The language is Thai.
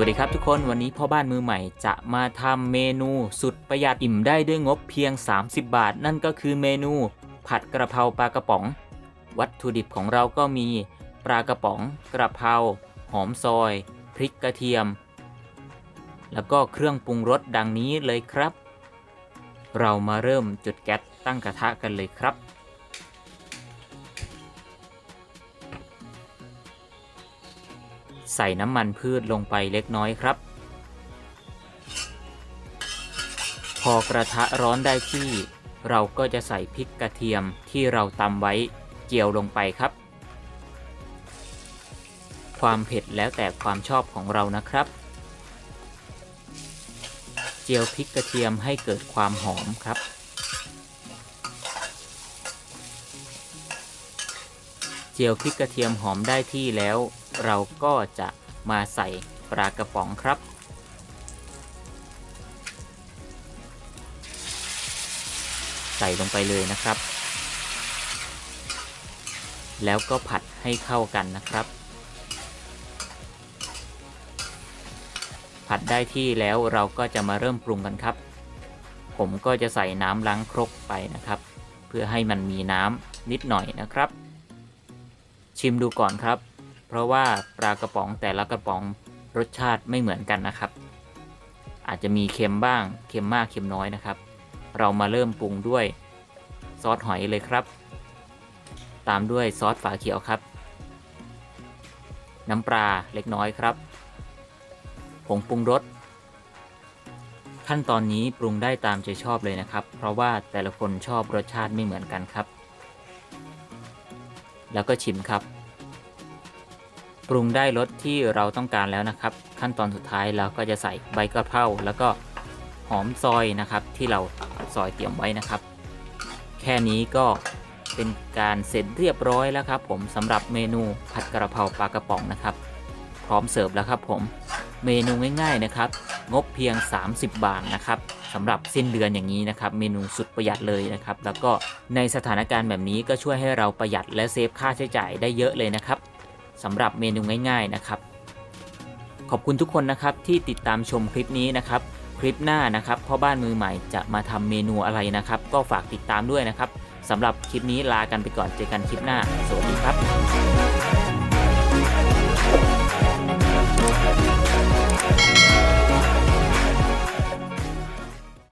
วัสดีครับทุกคนวันนี้พ่อบ้านมือใหม่จะมาทำเมนูสุดประหยัดอิ่มได้ด้วยงบเพียง 30 บาท นั่นก็คือเมนูผัดกระเพราปลากระป๋อง วัตถุดิบของเราก็มีปลากระป๋อง กระเพราหอมซอย พริกกระเทียม แล้วก็เครื่องปรุงรสดังนี้เลยครับ เรามาเริ่มจุดแก๊สตั้งกระทะกันเลยครับ ใส่น้ำมันพืชลงไปเล็กน้อยครับ พอกระทะร้อนได้ที่ เราก็จะใส่พริกกระเทียมที่เราตำไว้เกี่ยวลงไปครับ ความเผ็ดแล้วแต่ความชอบของเรานะครับ เจียวพริกกระเทียมให้เกิดความหอมครับ เจียวพริกกระเทียมหอมได้ที่แล้ว เราก็จะมาใส่ปลากระป๋องครับ ใส่ลงไปเลยนะครับ แล้วก็ผัดให้เข้ากันนะครับ ผัดได้ที่แล้วเราก็จะมาเริ่มปรุงกันครับ ผมก็จะใส่น้ำล้างครกไปนะครับ เพื่อให้มันมีน้ำนิดหน่อยนะครับ ชิมดูก่อนครับ เพราะว่าปลากระป๋องแต่ละกระป๋องรสชาติไม่เหมือนกันนะครับ อาจจะมีเค็มบ้างเค็มมากเค็มน้อยนะครับ เรามาเริ่มปรุงด้วยซอสหอยเลยครับ ตามด้วยซอสฝาเขียวครับ น้ำปลาเล็กน้อยครับผงปรุงรสขั้นตอนนี้ปรุงได้ตามใจชอบเลยนะครับ เพราะว่าแต่ละคนชอบรสชาติไม่เหมือนกันครับ แล้วก็ชิมครับ ปรุงได้รสที่เราต้องการแล้วนะครับ ขั้นตอนสุดท้ายเราก็จะใส่ใบกระเพราแล้วก็หอมซอยนะครับ ที่เราซอยเตรียมไว้นะครับ แค่นี้ก็เป็นการเสร็จเรียบร้อยแล้วครับ ผมสำหรับเมนูผัดกระเพราปลากระป๋องนะครับ พร้อมเสิร์ฟแล้วครับผมเมนูง่ายๆนะครับ งบเพียง 30 บาทนะครับ สำหรับสิ้นเดือนอย่างนี้นะครับเมนูสุดประหยัดเลยนะครับแล้วก็ในสถานการณ์แบบนี้ก็ช่วยให้เราประหยัดและเซฟค่าใช้จ่ายได้เยอะเลยนะครับสำหรับเมนูง่าย ๆนะครับ ขอบคุณทุกคนนะครับที่ติดตามชมคลิปนี้นะครับ คลิปหน้านะครับพ่อบ้านมือใหม่จะมาทำเมนูอะไรนะครับ ก็ฝากติดตามด้วยนะครับสำหรับคลิปนี้ลากันไปก่อนเจอกันคลิปหน้า สวัสดีครับ